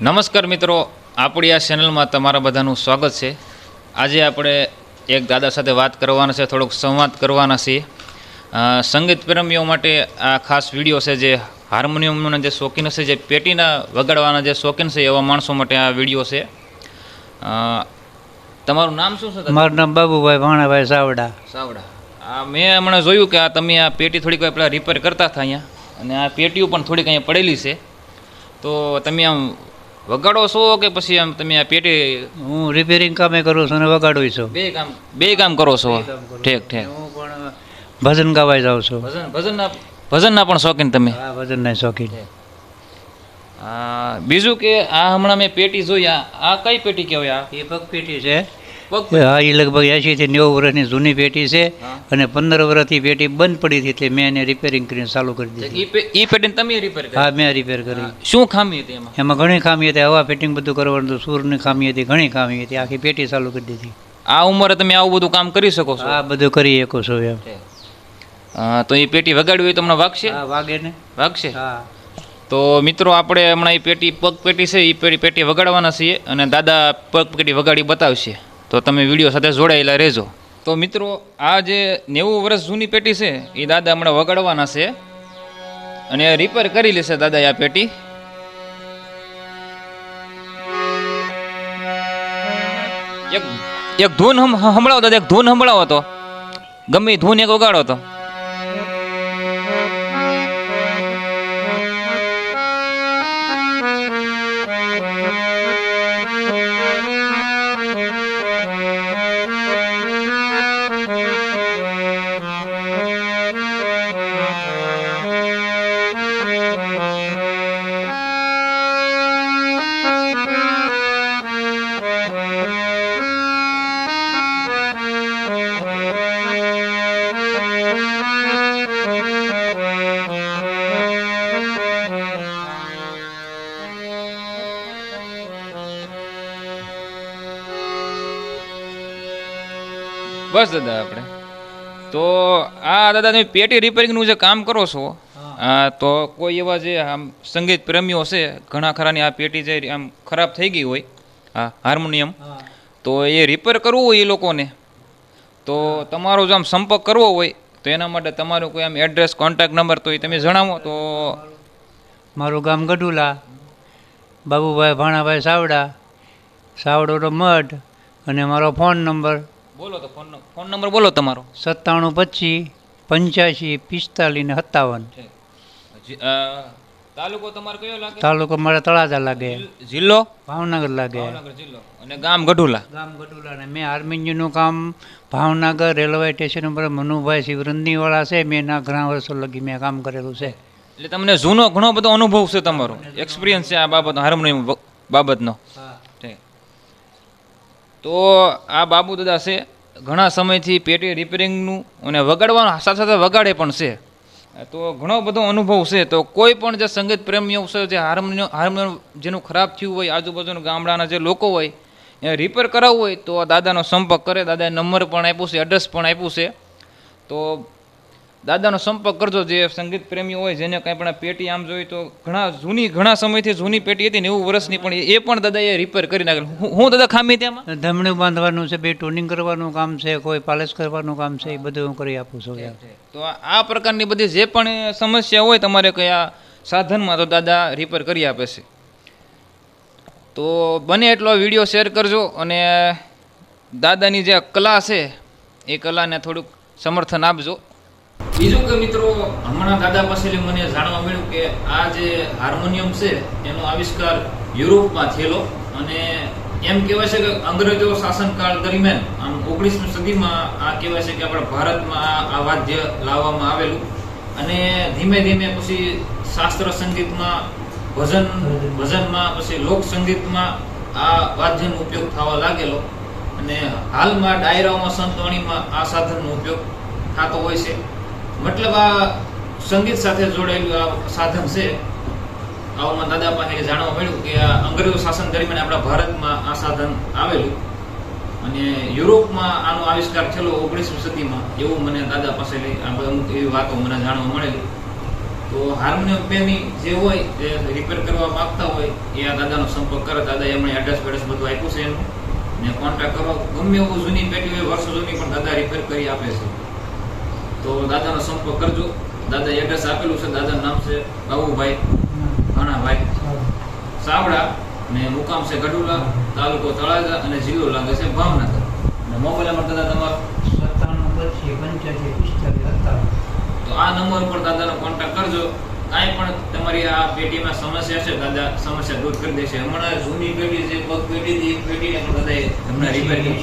નમસ્કાર મિત્રો આપણી આ ચેનલમાં તમારા બધાનું સ્વાગત છે. આજે આપણે એક દાદા સાથે વાત કરવાના છે થોડોક સંવાદ કરવાના છીએ. સંગીત પ્રેમીઓ માટે આ ખાસ વીડિયો છે જે હાર્મોનિયમના જે શોખીન છે જે પેટીના વગાડવાના જે શોખીન છે એવા માણસો માટે આ વીડિયો છે. તમારું નામ શું છે? મારું નામ બાબુભાઈ ભાણાભાઈ સાવડા. સાવડા. આ મેં હમણાં જોયું કે આ તમે આ પેટી થોડીક વાર પહેલાં રિપેર કરતા હતા અહીંયા. અને આ પેટીઓ પણ થોડીક અહીંયા પડેલી છે. તો તમે આમ વગાડો છો કે પછી આમ તમે આ પેટી? હું રિપેરિંગ કામે કરું છું અને વગાડું છું. બે કામ બે કામ કરો છો? ઠીક ઠીક. હું પણ ભજન ગાવા જાઉં છું. ભજન ભજનના ભજનના પણ શોખીન તમે? આ ભજનના શોખીન. બીજું કે આ હમણાં મેં પેટી જોઈ આ કઈ પેટી કહેવાય આ? એ પગ પેટી છે. હા એ લગભગ એંશી થી નેવું વર્ષની જૂની પેટી છે અને પંદર વર્ષથી પેટી બંધ પડી હતી એટલે મેં એને રિપેરિંગ કરીને ચાલુ કરી દીધી. એ પેટી તમે રિપેર કરી? હા મેં રિપેર કરી. શું ખામી હતી એમાં? એમાં ઘણી ખામી હતી. હવા ફિટિંગ બધું કરવાનું હતું સૂરની ખામી હતી ઘણી ખામી હતી. આખી પેટી ચાલુ કરી દીધી. આ ઉંમરે તમે આવું બધું કામ કરી શકો છો? આ બધું કરી શકો છો એમ. તો એ પેટી વગાડવી હોય તો તમને વાગશે? વાગે ને. વાગશે? હા. તો મિત્રો આપણે હમણાં એ પેટી પગ પેટી છે એ પેટી પેટી વગાડવાના છીએ અને દાદા પગ પેટી વગાડી બતાવશે. તો તમે વીડિયો સાથે જોડાયેલા રહેજો. તો મિત્રો, આ જે નેવું વર્ષ જૂની પેટી છે, એ દાદા હમણાં વગાડવાના છે. અને રિપેર કરી લેશે દાદા આ પેટી. એક એક ધૂન હમ- સંભળાવો દાદા એક ધૂન સંભળાવો તો ગમે ધૂન એક વગાડો તો. બસ દાદા આપણે. તો આ દાદા તમે પેટી રિપેરિંગનું જે કામ કરો છો આ તો કોઈ એવા જે આમ સંગીત પ્રેમીઓ છે ઘણા ખરાની આ પેટી જે આમ ખરાબ થઈ ગઈ હોય હા હાર્મોનિયમ તો એ રિપેર કરવું હોય એ લોકોને. તો તમારો જો આમ સંપર્ક કરવો હોય તો એના માટે તમારું કોઈ આમ એડ્રેસ કોન્ટેક્ટ નંબર તો એ તમે જણાવો તો મારું ગામ ગઢુલા બાબુભાઈ ભાણાભાઈ સાવડા સાવડોનો મઢ અને મારો ફોન નંબર બોલો તો ફોન ફોન નંબર બોલો તમારો. સત્તાણું પચીસ પંચ્યાસી પિસ્તાલીસ ને સત્તાવન. તાલુકો તમારો કયો લાગે? તાલુકો મારા તળાજા લાગે. જિલ્લો? ભાવનગર લાગે. ભાવનગર જિલ્લો. અને ગામ ગઢુલા? ગામ ગઢુલા ને મેં આર્મીન્યુનું કામ ભાવનગર રેલવે સ્ટેશન ઉપર મનુભાઈ શિવરંદીવાળા છે. મેં ના ઘણા વર્ષો લગી મેં કામ કરેલું છે. એટલે તમને જૂનો ઘણો બધો અનુભવ છે તમારો. એક્સપિરિયન્સ છે આ બાબત હાર્મોનિયમ બાબતનો. તો આ બાબુ દાદા છે, ઘણા સમયથી પેટી રિપેરિંગનું અને વગાડવાનું, સાથે સાથે વગાડે પણ છે. તો ઘણો બધો અનુભવ છે. તો કોઈ પણ જે સંગીત પ્રેમીઓ છે, જે હાર્મોનિયમ હાર્મોનિયમ જેનું ખરાબ થયું હોય, આજુબાજુના ગામડાના જે લોકો હોય એ રિપેર કરાવવું હોય, તો દાદાનો સંપર્ક કરે. દાદાએ નંબર પણ આપ્યું છે એડ્રેસ પણ આપ્યું છે. તો દાદાનો સંપર્ક કરજો જે સંગીત પ્રેમી હોય જેને કંઈ પણ પેટી આમ જોઈ તો ઘણા જૂની ઘણા સમયથી જૂની પેટી હતી નેવું વર્ષની પણ એ પણ દાદાએ રિપેર કરી નાખેલું. હું- દાદા ખામી તેમાં ધમણું બાંધવાનું છે બે ટોનિંગ કરવાનું કામ છે કોઈ પાલિશ કરવાનું કામ છે એ બધું હું કરી આપું છું. તો આ આ પ્રકારની બધી જે પણ સમસ્યા હોય તમારે કયા સાધનમાં તો દાદા રિપેર કરી આપે છે. તો બને એટલો વીડિયો શેર કરજો અને દાદાની જે કલા છે એ કલાને થોડુંક સમર્થન આપજો. બીજું કે મિત્રો, હમણાં દાદા પાસેથી મને જાણવા મળ્યું કે આ જે હાર્મોનિયમ છે, એનો આવિષ્કાર યુરોપમાં થયેલો અને એમ કહેવાય છે કે અંગ્રેજો શાસનકાળ દરમિયાન, આમ ઓગણીસમી સદીમાં આ કહેવાય છે કે આપણા ભારતમાં આ આ વાદ્ય લાવવામાં આવેલું. અને ધીમે ધીમે પછી શાસ્ત્ર સંગીતમાં, ભજન, ભજનમાં પછી લોક સંગીતમાં આ વાદ્યનો ઉપયોગ થવા લાગેલો. અને હાલમાં ડાયરાઓમાં સંતવાણીમાં આ સાધનનો ઉપયોગ થતો હોય છે. મતલબ આ સંગીત સાથે જોડાયેલું આ સાધન છે. આવામાં દાદા પાસે જાણવા મળ્યું કે આ અંગ્રેજો શાસન દરમિયાન આપણા ભારતમાં આ સાધન આવેલું. અને યુરોપમાં આનો આવિષ્કાર થયેલો ઓગણીસમી સદીમાં, એવું મને દાદા પાસે આ અમુક એવી વાતો મને જાણવા મળેલી. તો હાર્મોનિયમ પ્રેમી જે હોય એ રિપેર કરવા માગતા હોય, એ આ દાદાનો સંપર્ક કરે. દાદા એમણે એડ્રેસ બેડ્રેસ બધું આપ્યું છે એનું. ને કોન્ટેક્ટ કરો. ગમે એવું જૂની પેટી હોય, વર્ષો જૂની પણ દાદા રિપેર કરી આપે છે. તો દાદાનો સંપર્ક કરજો. દાદા એડ્રેસ આપેલું છે દાદાનું નામ છે બાબુભાઈ. ઘણાભાઈ સાવડા ને મુકામ છે ગઢુલા તાલુકો તળાજા અને જિલ્લો લાગે છે ભાવનગર. અને મોબાઈલ નંબર દાદા તમારો? તો આ નંબર પર દાદાનો કોન્ટેક્ટ કરજો. કાંઈ પણ તમારી આ પેટીમાં સમસ્યા છે દાદા સમસ્યા દૂર કરી દેશે. હમણાં જૂની પેટી જે પગ પેટી હતી એ પેટીને પણ દાદાએ હમણાં રિપેર કરી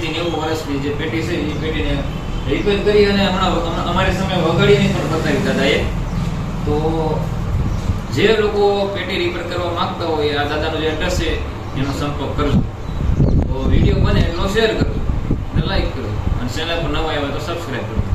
થી નેવું વર્ષની જે પેટી છે એ પેટીને રિપેર કરી અને હમણાં અમારે અમારી સામે વગાડીને પણ બતાવી એ તો જે લોકો પેટી રિપેર કરવા માંગતા હોય, આ દાદાનો જે એડ્રેસ છે, એનો સંપર્ક કરજો. તો વીડિયો બને એટલો શેર કરજો. અને લાઈક કરજો અને ચેનલ પર નવા આવ્યા તો સબસ્ક્રાઈબ કરજો